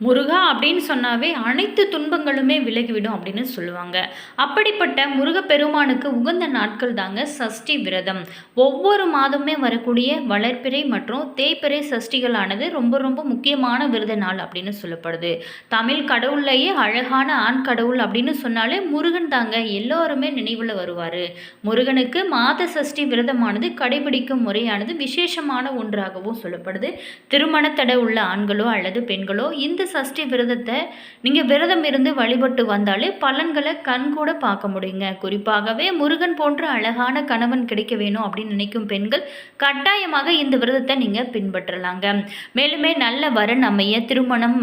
முருகா அப்படின்னு சொன்னாவே அனைத்து துன்பங்களுமே விலகிவிடும் அப்படின்னு சொல்லுவாங்க. அப்படிப்பட்ட முருகப்பெருமானுக்கு உகந்த நாட்கள் தாங்க சஷ்டி விரதம். ஒவ்வொரு மாதமே வரக்கூடிய வளர்ப்பிறை மற்றும் தேய்பிறை சஷ்டிகளானது ரொம்ப ரொம்ப முக்கியமான விரத நாள் அப்படின்னு சொல்லப்படுது. தமிழ் கடவுள்லேயே அழகான ஆண் கடவுள் அப்படின்னு சொன்னாலே முருகன் தாங்க எல்லோருமே நினைவில் வருவார். முருகனுக்கு மாத சஷ்டி விரதமானது கடைபிடிக்கும் முறையானது விசேஷமான ஒன்றாகவும் சொல்லப்படுது. திருமணத்தடை உள்ள ஆண்களோ அல்லது பெண்களோ இந்த சஷ்டி விரதத்தை நீங்கள் விரதம் இருந்து வழிபட்டு வந்தாலே பலன்களை கண் கூட பார்க்க முடியுங்க. குறிப்பாகவே முருகன் போன்ற அழகான கணவன் கிடைக்க வேணும் அப்படின்னு நினைக்கும் பெண்கள் கட்டாயமாக இந்த விரதத்தை நீங்கள் பின்பற்றலாங்க. மேலுமே நல்ல வரன் அமைய திருமணம்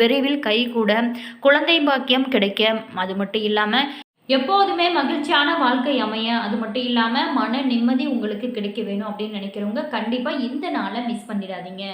விரைவில் கைகூட குழந்தை பாக்கியம் கிடைக்க அது மட்டும் இல்லாமல் எப்போதுமே மகிழ்ச்சியான வாழ்க்கை அமைய அது மட்டும் இல்லாமல் மன நிம்மதி உங்களுக்கு கிடைக்க வேணும் அப்படின்னு நினைக்கிறவங்க கண்டிப்பாக இந்த நாளை மிஸ் பண்ணிடாதீங்க.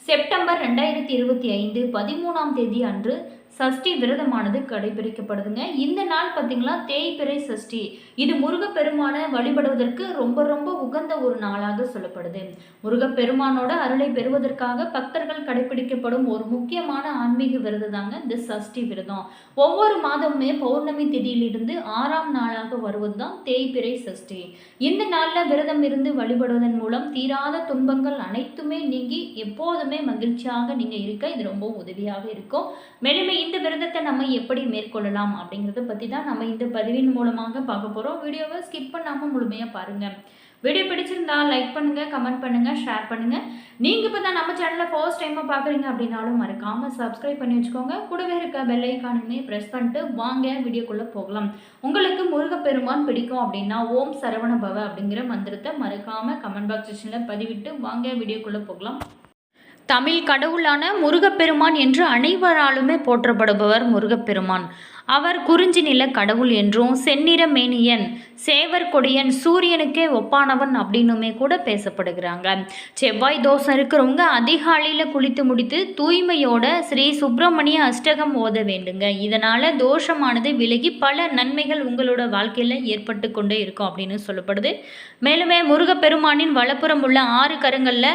செப்டம்பர் ரெண்டாயிரத்தி இருபத்தி ஐந்து பதிமூணாம் தேதி அன்று சஷ்டி விரதமானது கடைபிடிக்கப்படுதுங்க. இந்த நாள் பார்த்தீங்களா தேய்பிறை சஷ்டி. இது முருகப்பெருமானை வழிபடுவதற்கு ரொம்ப ரொம்ப உகந்த ஒரு நாளாக சொல்லப்படுது. முருகப்பெருமானோட அருளை பெறுவதற்காக பக்தர்கள் கடைபிடிக்கப்படும் ஒரு முக்கியமான ஆன்மீக விரதம் தாங்க இந்த சஷ்டி விரதம். ஒவ்வொரு மாதமுமே பௌர்ணமி திதியிலிருந்து ஆறாம் நாளாக வருவது தான் தேய்பிறை சஷ்டி. இந்த நாளில் விரதம் இருந்து வழிபடுவதன் மூலம் தீராத துன்பங்கள் அனைத்துமே நீங்கி எப்போதுமே மகிழ்ச்சியாக நீங்கள் இருக்க இது ரொம்ப உதவியாக இருக்கும். மேலுமே இந்த விரதத்தை நம்ம எப்படி மேற்கொள்ளலாம் அப்படிங்கிறத பற்றி தான் நம்ம இந்த பதிவின் மூலமாக பார்க்க போகிறோம் வீடியோவை ஸ்கிப் பண்ணாமல் முழுமையாக பாருங்கள் வீடியோ பிடிச்சிருந்தா லைக் பண்ணுங்கள் கமெண்ட் பண்ணுங்கள் ஷேர் பண்ணுங்கள் நீங்கள் இப்போ தான் நம்ம சேனலில் ஃபர்ஸ்ட் டைமாக பார்க்குறீங்க அப்படின்னாலும் மறக்காமல் சப்ஸ்கிரைப் பண்ணி வச்சுக்கோங்க. கூடவே இருக்க பெல் ஐக்கானுமே ப்ரெஸ் பண்ணிட்டு வாங்க வீடியோக்குள்ளே போகலாம். உங்களுக்கு முருகப்பெருமான் பிடிக்கும் அப்படின்னா ஓம் சரவண பவ அப்படிங்கிற மந்திரத்தை மறக்காமல் கமெண்ட் பாக்ஸ் செக்ஷனில் பதிவிட்டு வாங்க வீடியோக்குள்ளே போகலாம். தமிழ் கடவுளான முருகப்பெருமான் என்று அனைவராலுமே போற்றப்படுபவர் முருகப்பெருமான். அவர் குறிஞ்சி நில கடவுள் என்றும் செந்நிற மேனியன் சேவர் கொடியன் சூரியனுக்கே ஒப்பானவன் அப்படின்னுமே கூட பேசப்படுகிறாங்க. செவ்வாய் தோஷம் இருக்கிறவங்க அதிகாலையில் குளித்து முடித்து தூய்மையோட ஸ்ரீ சுப்பிரமணிய அஷ்டகம் ஓத வேண்டுங்க. இதனால் தோஷமானது விலகி பல நன்மைகள் உங்களோட வாழ்க்கையில் ஏற்பட்டு கொண்டே இருக்கும் அப்படின்னு சொல்லப்படுது. மேலுமே முருகப்பெருமானின் வலப்புறம் உள்ள ஆறு கரங்களில்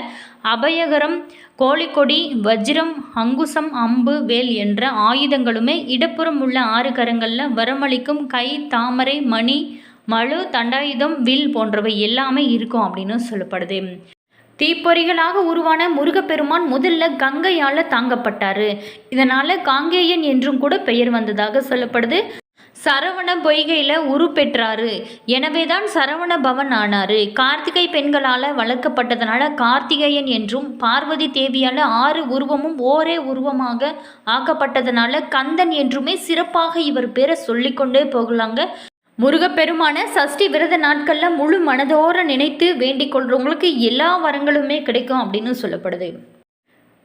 அபயகரம் கோழிக்கொடி வஜ்ரம் அங்குசம் அம்பு வேல் என்ற ஆயுதங்களுமே இடப்புறம் உள்ள ஆறு கரங்களில் வரமளிக்கும் கை தாமரை மணி மழு தண்டாயுதம் வில் போன்றவை எல்லாமே இருக்கும் அப்படின்னு சொல்லப்படுது. தீப்பொறிகளாக உருவான முருகப்பெருமான் முதல்ல கங்கையால் தாங்கப்பட்டார். இதனால் காங்கேயன் என்றும் கூட பெயர் வந்ததாக சொல்லப்படுது. சரவண பொய்கையில் உரு பெற்றாரு. எனவே தான் சரவண பவன் ஆனாரு. கார்த்திகை பெண்களால் வளர்க்கப்பட்டதனால கார்த்திகேயன் என்றும் பார்வதி தேவியால் ஆறு உருவமும் ஓரே உருவமாக ஆக்கப்பட்டதனால கந்தன் என்றுமே சிறப்பாக இவர் பேரை சொல்லிக்கொண்டே போகலாங்க. முருகப்பெருமான சஷ்டி விரத நாட்களில் முழு மனதோர நினைத்து வேண்டிக் கொள்றவங்களுக்கு எல்லா வரங்களுமே கிடைக்கும் அப்படின்னு சொல்லப்படுது.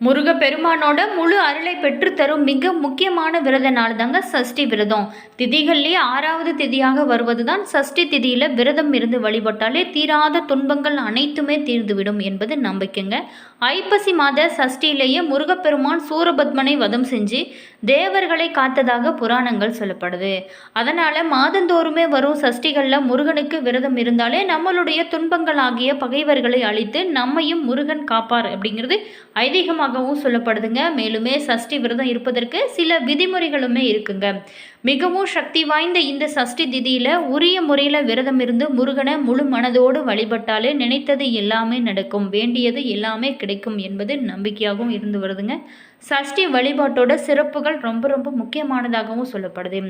முருகப்பெருமானோட முழு அருளை பெற்று தரும் மிக முக்கியமான விரத நாள் தாங்க சஷ்டி விரதம். திதிகள்லேயே ஆறாவது திதியாக வருவது தான் சஷ்டி திதியில் விரதம் இருந்து வழிபட்டாலே தீராத துன்பங்கள் அனைத்துமே தீர்ந்துவிடும் என்பது நம்பிக்கைங்க. ஐப்பசி மாத சஷ்டியிலேயே முருகப்பெருமான் சூரபத்மனை வதம் செஞ்சு தேவர்களை காத்ததாக புராணங்கள் சொல்லப்படுது. அதனால் மாதந்தோறுமே வரும் சஷ்டிகளில் முருகனுக்கு விரதம் இருந்தாலே நம்மளுடைய துன்பங்களாகிய பகைவர்களை அழித்து நம்மையும் முருகன் காப்பார் அப்படிங்கிறது விரதமாகவும் சொல்லப்படுதுங்க. மேலுமே சஷ்டி விரதம் இருப்பதற்கு சில விதிமுறைகளுமே இருக்குங்க. மிகவும் சக்தி வாய்ந்த இந்த சஷ்டி திதியில் உரிய முறையில் விரதம் இருந்து முருகனை முழு மனதோடு வழிபட்டாலே நினைத்தது எல்லாமே நடக்கும். வேண்டியது எல்லாமே கிடைக்கும் என்பது நம்பிக்கையாகவும் இருந்து வருதுங்க. சஷ்டி வழிபாட்டோட சிறப்புகள் ரொம்ப ரொம்ப முக்கியமானதாகவும் சொல்லப்படுது.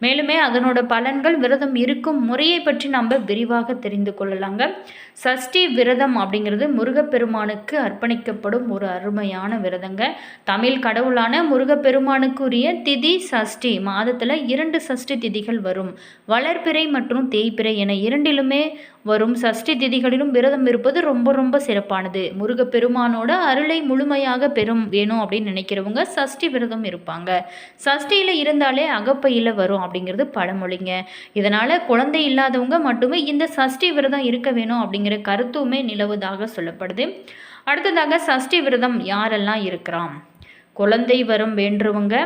மேலுமே அதனோட பலன்கள் விரதம் இருக்கும் முறையை பற்றி நம்ம விரிவாக தெரிந்து கொள்ளலாங்க. சஷ்டி விரதம் அப்படிங்கிறது முருகப்பெருமானுக்கு அர்ப்பணிக்கப்படும் ஒரு அருமையான விரதங்க. தமிழ் கடவுளான முருகப்பெருமானுக்குரிய திதி சஷ்டி. மாதத்தில் இரண்டு சஷ்டி திதிகள் வரும். வளர்பிறை மற்றும் தேய்பிறை என இரண்டிலுமே வரும் சஷ்டி திதிகளிலும் விரதம் இருப்பது ரொம்ப ரொம்ப சிறப்பானது. முருகப்பெருமானோட அருளை முழுமையாக பெறும் வேணும் அப்படின்னு நினைக்கிறவங்க சஷ்டி விரதம் இருப்பாங்க. சஷ்டியில் இருந்தாலே அகப்பையில் வரும் அப்படிங்கிறது பழமொழிங்க. இதனால் குழந்தை இல்லாதவங்க மட்டுமே இந்த சஷ்டி விரதம் இருக்க வேணும் அப்படிங்கிற கருத்துமே நிலவுதாக சொல்லப்படுது. அடுத்ததாக சஷ்டி விரதம் யாரெல்லாம் இருக்கிறான் குழந்தை வரம் வேண்டுறவங்க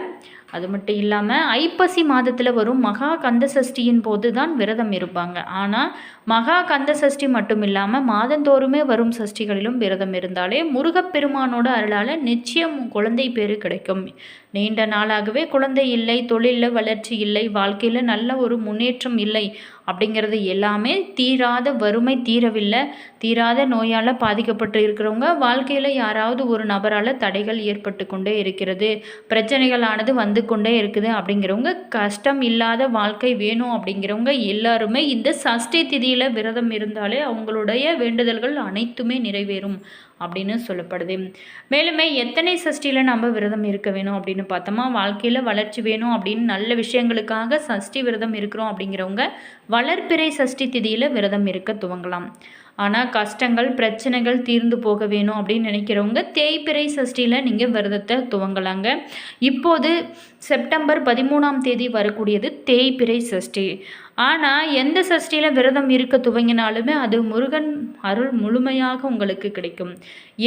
அது மட்டும் இல்லாமல் ஐப்பசி மாதத்தில் வரும் மகா கந்த சஷ்டியின் போது தான் விரதம் இருப்பாங்க. ஆனால் மகா கந்த சஷ்டி மட்டும் இல்லாமல் மாதந்தோறுமே வரும் சஷ்டிகளிலும் விரதம் இருந்தாலே முருகப்பெருமானோட அருளால் நிச்சயம் குழந்தை பேர் கிடைக்கும். நீண்ட நாளாகவே குழந்தை இல்லை தொழிலில் வளர்ச்சி இல்லை வாழ்க்கையில் நல்ல ஒரு முன்னேற்றம் இல்லை அப்படிங்கிறது எல்லாமே தீராத வறுமை தீரவில்லை. தீராத நோயால் பாதிக்கப்பட்டு இருக்கிறவங்க வாழ்க்கையில் யாராவது ஒரு நபரால் தடைகள் ஏற்பட்டு கொண்டே இருக்கிறது பிரச்சனைகளானது வந்து கொண்டே இருக்குது அப்படிங்கிறவங்க கஷ்டம் இல்லாத வாழ்க்கை வேணும் அப்படிங்கிறவங்க எல்லாருமே இந்த சஷ்டி திதியில் விரதம் இருந்தாலே அவங்களுடைய வேண்டுதல்கள் அனைத்துமே நிறைவேறும். அப்படின்னு சொல்லப்படுது. மேலுமே எத்தனை சஷ்டியில் நம்ம விரதம் இருக்க வேணும் அப்படின்னு பார்த்தோமா? வாழ்க்கையில் வளர்ச்சி வேணும் அப்படின்னு நல்ல விஷயங்களுக்காக சஷ்டி விரதம் இருக்கிறோம் அப்படிங்கிறவங்க வளர்ப்பிறை சஷ்டி திதியில் விரதம் இருக்க துவங்கலாம். ஆனால் கஷ்டங்கள் பிரச்சனைகள் தீர்ந்து போக வேணும் அப்படின்னு நினைக்கிறவங்க தேய்பிறை சஷ்டியில் நீங்கள் விரதத்தை துவங்கலாங்க. இப்போது செப்டம்பர் பதிமூணாம் தேதி வரக்கூடியது தேய்பிறை சஷ்டி. ஆனால் எந்த சஷ்டியில் விரதம் இருக்க துவங்கினாலுமே அது முருகன் அருள் முழுமையாக உங்களுக்கு கிடைக்கும்.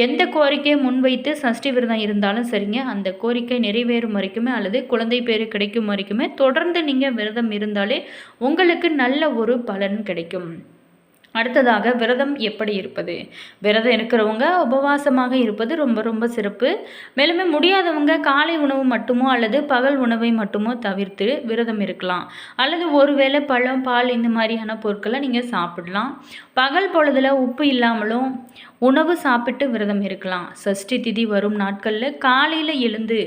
எந்த கோரிக்கையை முன்வைத்து சஷ்டி விரதம் இருந்தாலும் சரிங்க. அந்த கோரிக்கை நிறைவேறும் வரைக்குமே அல்லது குழந்தை பேர் கிடைக்கும் வரைக்குமே தொடர்ந்து நீங்கள் விரதம் இருந்தாலே உங்களுக்கு நல்ல ஒரு பலன் கிடைக்கும். அடுத்ததாக விரதம் எப்படி இருப்பது? விரதம் இருக்கிறவங்க உபவாசமாக இருப்பது ரொம்ப ரொம்ப சிறப்பு. மேலுமே முடியாதவங்க காலை உணவு மட்டுமோ அல்லது பகல் உணவை மட்டுமோ தவிர்த்து விரதம் இருக்கலாம். அல்லது ஒருவேளை பழம் பால் இந்த மாதிரியான பொருட்களை நீங்கள் சாப்பிடலாம். பகல் பொழுதில் உப்பு இல்லாமலும் உணவு சாப்பிட்டு விரதம் இருக்கலாம். சஷ்டி திதி வரும் நாட்களில் காலையில் எழுந்து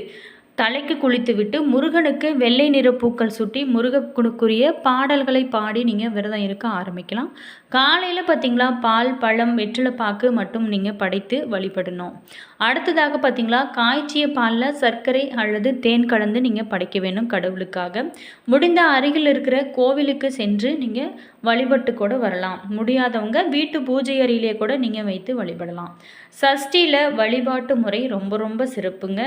தலைக்கு குளித்துவிட்டு முருகனுக்கு வெள்ளை நிற பூக்கள் சுட்டி முருகனுக்குரிய பாடல்களை பாடி நீங்கள் விரதம் இருக்க ஆரம்பிக்கலாம். காலையில் பார்த்தீங்களா பால் பழம் வெற்றிலைப்பாக்கு மட்டும் நீங்கள் படைத்து வழிபடணும். அடுத்ததாக பார்த்தீங்களா காய்ச்சிய பாலில் சர்க்கரை அல்லது தேன் கலந்து நீங்கள் படைக்க வேணும் கடவுளுக்காக. முடிந்த அருகில் இருக்கிற கோவிலுக்கு சென்று நீங்கள் வழிபட்டு கூட வரலாம். முடியாதவங்க வீட்டு பூஜை அறையிலே கூட நீங்கள் வைத்து வழிபடலாம். சஷ்டியில் வழிபாட்டு முறை ரொம்ப ரொம்ப சிறப்புங்க.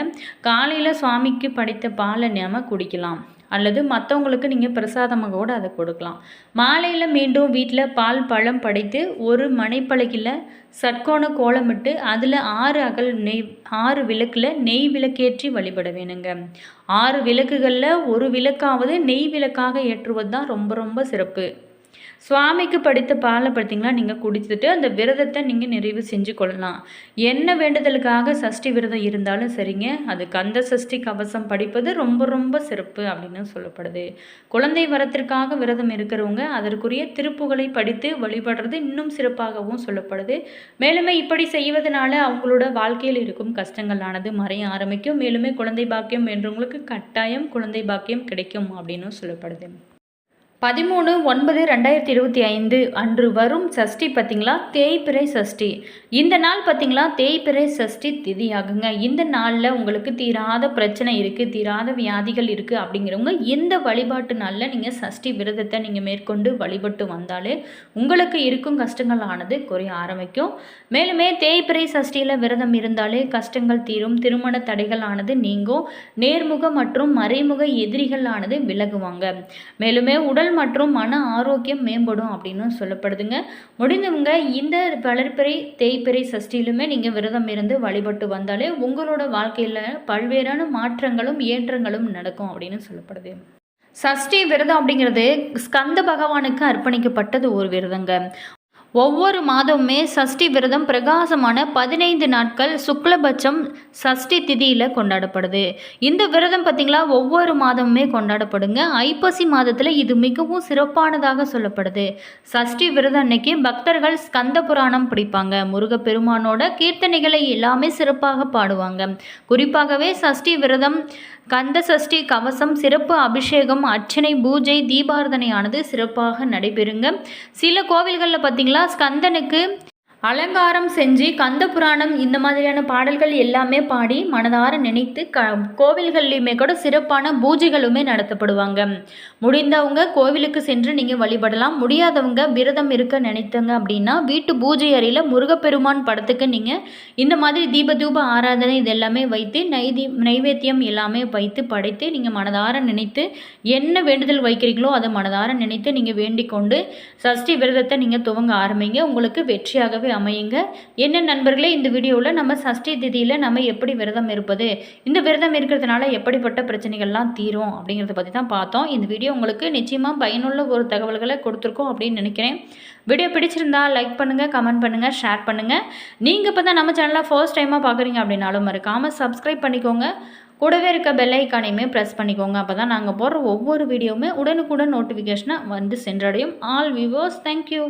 காலையில் சுவாமிக்கு படைத்த பாலை நாம குடிக்கலாம். அல்லது மற்றவங்களுக்கு நீங்கள் பிரசாதமாக கூட அதை கொடுக்கலாம். மாலையில் மீண்டும் வீட்டில் பால் பழம் படைத்து ஒரு மனைப்பழகில் சட்கோண கோலமிட்டு அதில் ஆறு அகல் நெய் ஆறு விளக்கில் நெய் விளக்கேற்றி வழிபட வேணுங்க. ஆறு விளக்குகளில் ஒரு விளக்காவது நெய் விளக்காக ஏற்றுவது தான் ரொம்ப ரொம்ப சிறப்பு. சுவாமிக்கு படித்த பாலை பார்த்தீங்களா நீங்கள் குடித்துட்டு அந்த விரதத்தை நீங்கள் நிறைவு செஞ்சு கொள்ளலாம். என்ன வேண்டுதலுக்காக சஷ்டி விரதம் இருந்தாலும் சரிங்க அது கந்த சஷ்டி கவசம் படிப்பது ரொம்ப ரொம்ப சிறப்பு அப்படின்னு சொல்லப்படுது. குழந்தை வரத்திற்காக விரதம் இருக்கிறவங்க அதற்குரிய திருப்புகளை படித்து வழிபடுறது இன்னும் சிறப்பாகவும் சொல்லப்படுது. மேலுமே இப்படி செய்வதனால அவங்களோட வாழ்க்கையில் இருக்கும் கஷ்டங்களானது மறைய ஆரம்பிக்கும். மேலுமே குழந்தை பாக்கியம் என்றவங்களுக்கு கட்டாயம் குழந்தை பாக்கியம் கிடைக்கும் அப்படின்னு சொல்லப்படுது. பதிமூணு ஒன்பது ரெண்டாயிரத்தி இருபத்தி ஐந்து அன்று வரும் சஷ்டி பார்த்திங்களா? தேய்பிறை சஷ்டி. இந்த நாள் பார்த்திங்களா? தேய்பிறை சஷ்டி திதி ஆகுங்க இந்த நாளில் உங்களுக்கு தீராத பிரச்சனை இருக்குது தீராத வியாதிகள் இருக்குது அப்படிங்கிறவங்க இந்த வழிபாட்டு நாளில் நீங்கள் சஷ்டி விரதத்தை நீங்கள் மேற்கொண்டு வழிபட்டு வந்தாலே உங்களுக்கு இருக்கும் கஷ்டங்கள் ஆனது குறைய ஆரம்பிக்கும். மேலுமே தேய்பிறை சஷ்டியில் விரதம் இருந்தாலே கஷ்டங்கள் தீரும் திருமண தடைகளானது நீங்கும் நேர்முக மற்றும் மறைமுக எதிரிகளானது விலகுவாங்க. மேலுமே உடல் மற்றும் மன ஆரோக்கியம் மேம்படும் அப்படின்னு சொல்லப்படுதுங்க. முடிந்தவங்க இந்த வளர்ப்பிறை தேய்ப்பிறை சஷ்டியிலுமே நீங்கள் விரதம் இருந்து வழிபட்டு வந்தாலே உங்களோட வாழ்க்கையில் பல்வேறான மாற்றங்களும் ஏற்றங்களும் நடக்கும் அப்படின்னு சொல்லப்படுது. சஷ்டி விரதம் அப்படிங்கிறது ஸ்கந்த பகவானுக்கு அர்ப்பணிக்கப்பட்டது ஒரு விரதங்க. ஒவ்வொரு மாதமுமே சஷ்டி விரதம் பிரகாசமான பதினைந்து நாட்கள் சுக்லபட்சம் சஷ்டி திதியில் கொண்டாடப்படுது. இந்த விரதம் பார்த்திங்களா ஒவ்வொரு மாதமுமே கொண்டாடப்படுங்க. ஐப்பசி மாதத்தில் இது மிகவும் சிறப்பானதாக சொல்லப்படுது. சஷ்டி விரதம் அன்னைக்கு பக்தர்கள் ஸ்கந்த புராணம் பிடிப்பாங்க. முருகப்பெருமானோட கீர்த்தனைகளை எல்லாமே சிறப்பாக பாடுவாங்க. குறிப்பாகவே சஷ்டி விரதம் கந்த சஷ்டி கவசம் சிறப்பு அபிஷேகம் அர்ச்சனை பூஜை தீபாரதனையானது சிறப்பாக நடைபெறுங்க. சில கோவில்களில் பார்த்திங்களா ஸ்கந்தனுக்கு அலங்காரம் செஞ்சு கந்த புராணம் இந்த மாதிரியான பாடல்கள் எல்லாமே பாடி மனதார நினைத்து க கோவில்கள்லையுமே கூட சிறப்பான பூஜைகளுமே நடத்தப்படுவாங்க. முடிந்தவங்க கோவிலுக்கு சென்று நீங்கள் வழிபடலாம். முடியாதவங்க விரதம் இருக்க நினைத்தங்க அப்படின்னா வீட்டு பூஜை அறையில் முருகப்பெருமான் படத்துக்கு நீங்கள் இந்த மாதிரி தீப தூப ஆராதனை இது எல்லாமே வைத்து நைதி நைவேத்தியம் எல்லாமே வைத்து படைத்து நீங்கள் மனதார நினைத்து என்ன வேண்டுதல் வைக்கிறீங்களோ அதை மனதார நினைத்து நீங்கள் வேண்டிக் கொண்டு சஷ்டி விரதத்தை நீங்கள் துவங்க ஆரம்பிங்க. உங்களுக்கு வெற்றியாகவே போய் அமையுங்க. என்ன நண்பர்களே இந்த வீடியோவில் நம்ம சஷ்டி திதியில் நம்ம எப்படி விரதம் இருப்பது இந்த விரதம் இருக்கிறதுனால எப்படிப்பட்ட பிரச்சனைகள்லாம் தீரும் அப்படிங்கிறத பற்றி தான் பார்த்தோம். இந்த வீடியோ உங்களுக்கு நிச்சயமாக பயனுள்ள ஒரு தகவல்களை கொடுத்துருக்கோம் அப்படின்னு நினைக்கிறேன். வீடியோ பிடிச்சிருந்தா லைக் பண்ணுங்கள் கமெண்ட் பண்ணுங்கள் ஷேர் பண்ணுங்கள் நீங்கள் இப்போ தான் நம்ம சேனலை ஃபர்ஸ்ட் டைமாக பார்க்குறீங்க அப்படின்னாலும் மறக்காமல் சப்ஸ்கிரைப் பண்ணிக்கோங்க. கூடவே இருக்க பெல் ஐக்கானையுமே ப்ரெஸ் பண்ணிக்கோங்க. அப்போ தான் நாங்கள் போடுற ஒவ்வொரு வீடியோவுமே உடனுக்குடன் நோட்டிஃபிகேஷனை வந்து சென்றடையும். All viewers thank you